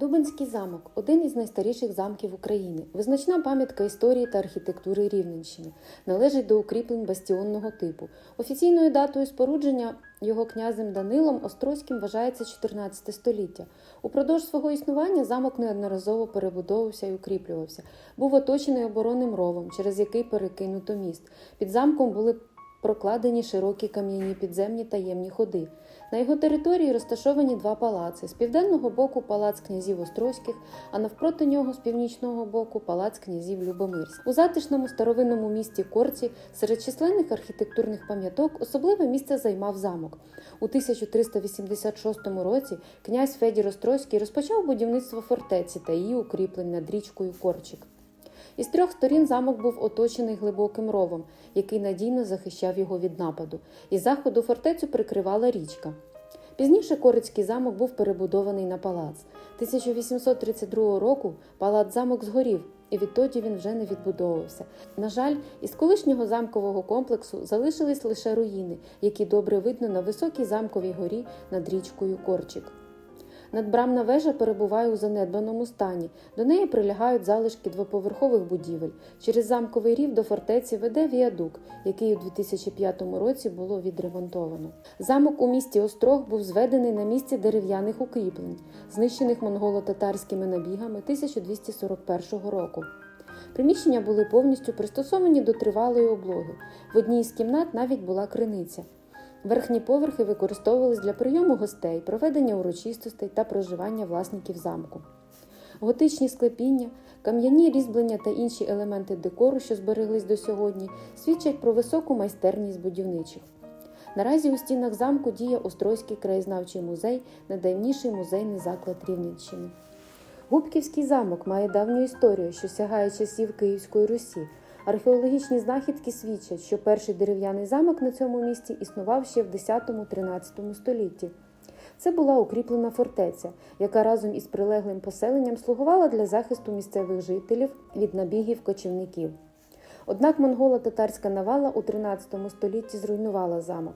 Дубинський замок один із найстаріших замків України, визначна пам'ятка історії та архітектури Рівненщини, належить до укріплень бастіонного типу. Офіційною датою спорудження його князем Данилом Острозьким вважається 14 століття. Упродовж свого існування замок неодноразово перебудовувався і укріплювався. Був оточений оборонним ровом, через який перекинуто міст. Під замком були прокладені широкі кам'яні підземні таємні ходи. На його території розташовані два палаци. З південного боку палац князів Острозьких, а навпроти нього з північного боку палац князів Любомирських. У затишному старовинному місті Корці серед численних архітектурних пам'яток особливе місце займав замок. У 1386 році князь Федір Острозький розпочав будівництво фортеці та її укріплень над річкою Корчик. Із трьох сторін замок був оточений глибоким ровом, який надійно захищав його від нападу. Із заходу фортецю прикривала річка. Пізніше Корицький замок був перебудований на палац. 1832 року палац замок згорів, і відтоді він вже не відбудовувався. На жаль, із колишнього замкового комплексу залишились лише руїни, які добре видно на високій замковій горі над річкою Корчик. Надбрамна вежа перебуває у занедбаному стані. До неї прилягають залишки двоповерхових будівель. Через замковий рів до фортеці веде віадук, який у 2005 році було відремонтовано. Замок у місті Острог був зведений на місці дерев'яних укріплень, знищених монголо-татарськими набігами 1241 року. Приміщення були повністю пристосовані до тривалої облоги. В одній із кімнат навіть була криниця. Верхні поверхи використовувались для прийому гостей, проведення урочистостей та проживання власників замку. Готичні склепіння, кам'яні різьблення та інші елементи декору, що збереглись до сьогодні, свідчать про високу майстерність будівничих. Наразі у стінах замку діє Острозький краєзнавчий музей, найдавніший музейний заклад Рівненщини. Губківський замок має давню історію, що сягає часів Київської Русі. Археологічні знахідки свідчать, що перший дерев'яний замок на цьому місці існував ще в 10-13 столітті. Це була укріплена фортеця, яка разом із прилеглим поселенням слугувала для захисту місцевих жителів від набігів кочівників. Однак монголо-татарська навала у 13 столітті зруйнувала замок.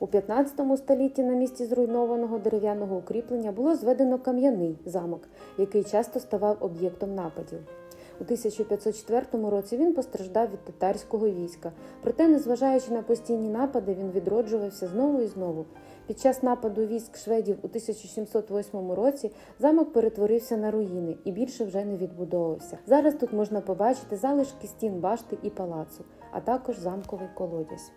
У 15 столітті на місці зруйнованого дерев'яного укріплення було зведено кам'яний замок, який часто ставав об'єктом нападів. У 1504 році він постраждав від татарського війська, проте, незважаючи на постійні напади, він відроджувався знову і знову. Під час нападу військ шведів у 1708 році замок перетворився на руїни і більше вже не відбудовувався. Зараз тут можна побачити залишки стін башти і палацу, а також замковий колодязь.